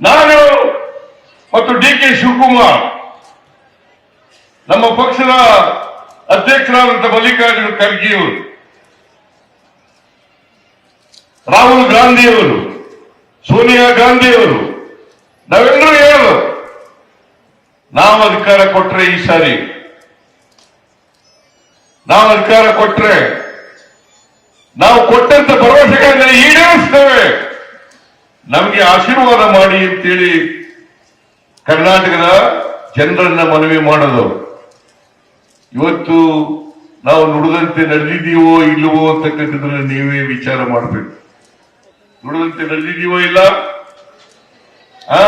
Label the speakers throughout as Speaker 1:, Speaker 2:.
Speaker 1: ನಾನು ಮತ್ತು D K Shivakumar ನಮ್ಮ ಪಕ್ಷದ ಅಧ್ಯಕ್ಷರಾದಂಥ ಮಲ್ಲಿಕಾರ್ಜುನ ಖರ್ಗೆಯವರು, ರಾಹುಲ್ ಗಾಂಧಿ ಅವರು ಸೋನಿಯಾ ಗಾಂಧಿ ಅವರು ನಾವೆಲ್ಲರೂ ಹೇಳೋದು, ನಾವು ಅಧಿಕಾರ ಕೊಟ್ರೆ ಈ ಸಾರಿ. ನಾವು ಅಧಿಕಾರ ಕೊಟ್ರೆ ನಾವು ಕೊಟ್ಟಂತ ಭರವಸೆಗಳನ್ನ ಈಡೇರಿಸ್ತೇವೆ. ನಮಗೆ ಆಶೀರ್ವಾದ ಮಾಡಿ ಅಂತೇಳಿ ಕರ್ನಾಟಕದ ಜನರನ್ನ ಮನವಿ ಮಾಡೋದು. ಇವತ್ತು ನಾವು ನುಡಿದಂತೆ ನಡೆದಿದೀವೋ ಇಲ್ಲವೋ ಅಂತಕ್ಕಂಥದ್ದನ್ನ ನೀವೇ ವಿಚಾರ ಮಾಡಬೇಕು. ನುಡಿದಂತೆ ನಡೆದಿದೀವೋ ಇಲ್ಲ? ಆ?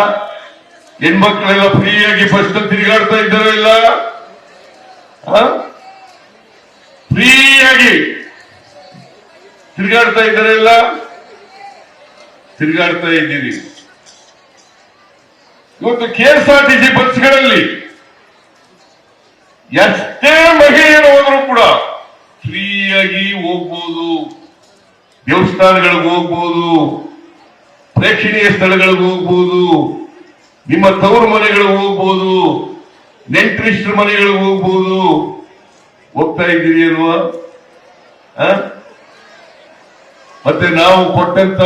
Speaker 1: ಹೆಣ್ಮಕ್ಳೆಲ್ಲ ಫ್ರೀಯಾಗಿ ಫಸ್ಟ್ ತಿರುಗಾಡ್ತಾ ಇದ್ದಾರೋ ಇಲ್ಲ? ಫ್ರೀಯಾಗಿ ತಿರುಗಾಡ್ತಾ ಇದ್ದಾರೆ ಇಲ್ಲ? ತಿರುಗಾಡ್ತಾ ಇದ್ದೀರಿ ಇವತ್ತು K S R T C ಬಸ್ಗಳಲ್ಲಿ ಎಷ್ಟೇ ಮಹಿಳೆಯರು ಹೋದ್ರು ಕೂಡ ಫ್ರೀಯಾಗಿ ಹೋಗ್ಬೋದು. ದೇವಸ್ಥಾನಗಳಿಗೆ ಹೋಗ್ಬೋದು. ಪ್ರೇಕ್ಷಣೀಯ ಸ್ಥಳಗಳಿಗೆ ಹೋಗ್ಬೋದು. ನಿಮ್ಮ ತವರು ಮನೆಗಳಿಗೆ ಹೋಗ್ಬೋದು. ನೆಂಟರಿಷ್ಟ್ರ ಮನೆಗಳಿಗೆ ಹೋಗ್ಬೋದು. ಹೋಗ್ತಾ ಇದ್ದೀರಿ ಅಲ್ವಾ? ಮತ್ತೆ ನಾವು ಕೊಟ್ಟಂತ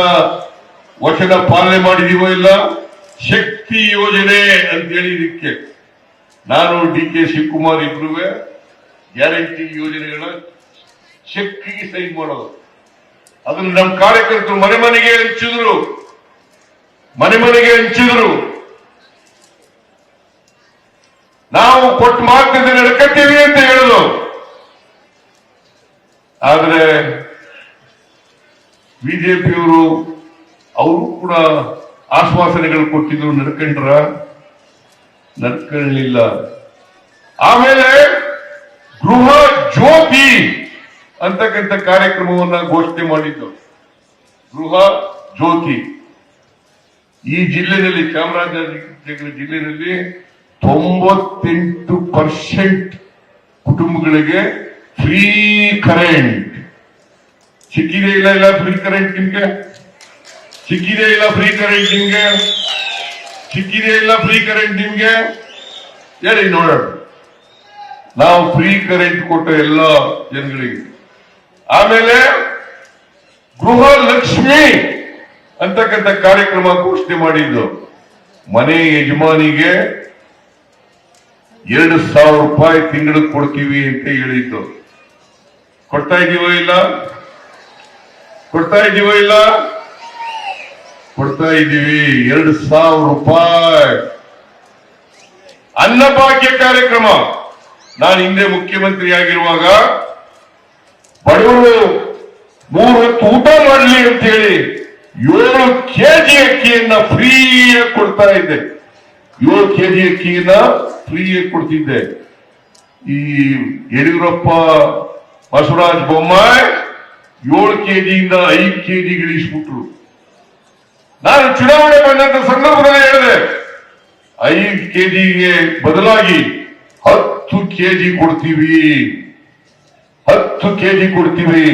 Speaker 1: ವಚನ ಪಾಲನೆ ಮಾಡಿದೀವೋ ಇಲ್ಲ? ಶಕ್ತಿ ಯೋಜನೆ ಅಂತೇಳಿ ಇದಕ್ಕೆ ನಾನು ಡಿ ಕೆ ಶಿವಕುಮಾರ್ ಇಬ್ರು ಗ್ಯಾರಂಟಿ ಯೋಜನೆಗಳ ಶಕ್ತಿಗೆ ಸೈನ್ ಮಾಡೋದು. ಅದನ್ನು ನಮ್ಮ ಕಾರ್ಯಕರ್ತರು ಮನೆ ಮನೆಗೆ ಹಂಚಿದ್ರು. ಮನೆ ಮನೆಗೆ ಹಂಚಿದ್ರು. ನಾವು ಕೊಟ್ಟು ಮಾತಿನಿಂದ ನಡ್ಕತ್ತೀವಿ ಅಂತ ಹೇಳುದು. ಆದ್ರೆ ಬಿಜೆಪಿಯವರು ಅವರು ಕೂಡ ಆಶ್ವಾಸನೆಗಳು ಕೊಟ್ಟಿದ್ರು, ನಡ್ಕೊಂಡ್ರ? ನಡ್ಕೊಳ್ಳಿಲ್ಲ. ಆಮೇಲೆ ಗೃಹ ಜ್ಯೋತಿ ಅಂತಕ್ಕಂಥ ಕಾರ್ಯಕ್ರಮವನ್ನ ಘೋಷಣೆ ಮಾಡಿದ್ದು. ಗೃಹ ಜ್ಯೋತಿ. ಈ ಜಿಲ್ಲೆಯಲ್ಲಿ, ಚಾಮರಾಜನಗರ ಜಿಲ್ಲೆಯಲ್ಲಿ ತೊಂಬತ್ತೆಂಟು ಪರ್ಸೆಂಟ್ ಕುಟುಂಬಗಳಿಗೆ ಫ್ರೀ ಕರೆಂಟ್. ಸಿಕ್ಕಿದೆ ಇಲ್ಲ ಇಲ್ಲ, ಫ್ರೀ ಕರೆಂಟ್ ನಿಮ್ಗೆ? ಸಿಕ್ಕಿದೆ ಇಲ್ಲ ಫ್ರೀ ಕರೆಂಟ್ ನಿಮ್ಗೆ? ಸಿಕ್ಕಿದೆ ಇಲ್ಲ ಫ್ರೀ ಕರೆಂಟ್ ನಿಮ್ಗೆ? ಹೇಳಿ ನೋಡೋಣ. ನಾವು ಫ್ರೀ ಕರೆಂಟ್ ಕೊಟ್ಟ ಎಲ್ಲ ಜನಗಳಿಗೆ. ಆಮೇಲೆ ಗೃಹ ಲಕ್ಷ್ಮಿ ಅಂತಕ್ಕಂಥ ಕಾರ್ಯಕ್ರಮ ಘೋಷಣೆ ಮಾಡಿದ್ದು. ಮನೆ ಯಜಮಾನಿಗೆ ಎರಡು ಸಾವಿರ ರೂಪಾಯಿ ತಿಂಗಳಿಗೆ ಕೊಡ್ತೀವಿ ಅಂತ ಹೇಳಿದ್ದು. ಕೊಡ್ತಾ ಇದೀವೋ ಇಲ್ಲ? ಕೊಡ್ತಾ ಇದೀವೋ ಇಲ್ಲ? ಕೊಡ್ತಾ ಇದ್ದೀವಿ. ಎರಡು ಸಾವಿರ ರೂಪಾಯಿ. ಅನ್ನಭಾಗ್ಯ ಕಾರ್ಯಕ್ರಮ. ನಾನು ಹಿಂದೆ ಮುಖ್ಯಮಂತ್ರಿ ಆಗಿರುವಾಗ ಬಡವರು ಮೂರು ಹೊತ್ತು ಊಟ ಮಾಡಲಿ ಅಂತ ಹೇಳಿ ಏಳು ಕೆಜಿ ಅಕ್ಕಿಯನ್ನ ಫ್ರೀಯಾಗಿ ಕೊಡ್ತಾ ಇದ್ದೆ. ಏಳು ಕೆಜಿ ಅಕ್ಕಿಯನ್ನ ಫ್ರೀಯಾಗಿ ಕೊಡ್ತಿದ್ದೆ. ಈ ಯಡಿಯೂರಪ್ಪ, ಬಸವರಾಜ ಬೊಮ್ಮಾಯಿ ಏಳು ಕೆಜಿಯಿಂದ ಐದು ಕೆಜಿ ಇಳಿಸ್ಬಿಟ್ರು ನಾನು ಚುನಾವಣೆ ಬಂದಂತ ಸಂದರ್ಭದಲ್ಲಿ ಹೇಳಿದೆ ಐದು ಕೆಜಿಗೆ ಬದಲಾಗಿ ಹತ್ತು ಕೆಜಿ ಕೊಡ್ತೀವಿ. ಹತ್ತು ಕೆಜಿ ಕೊಡ್ತೀವಿ.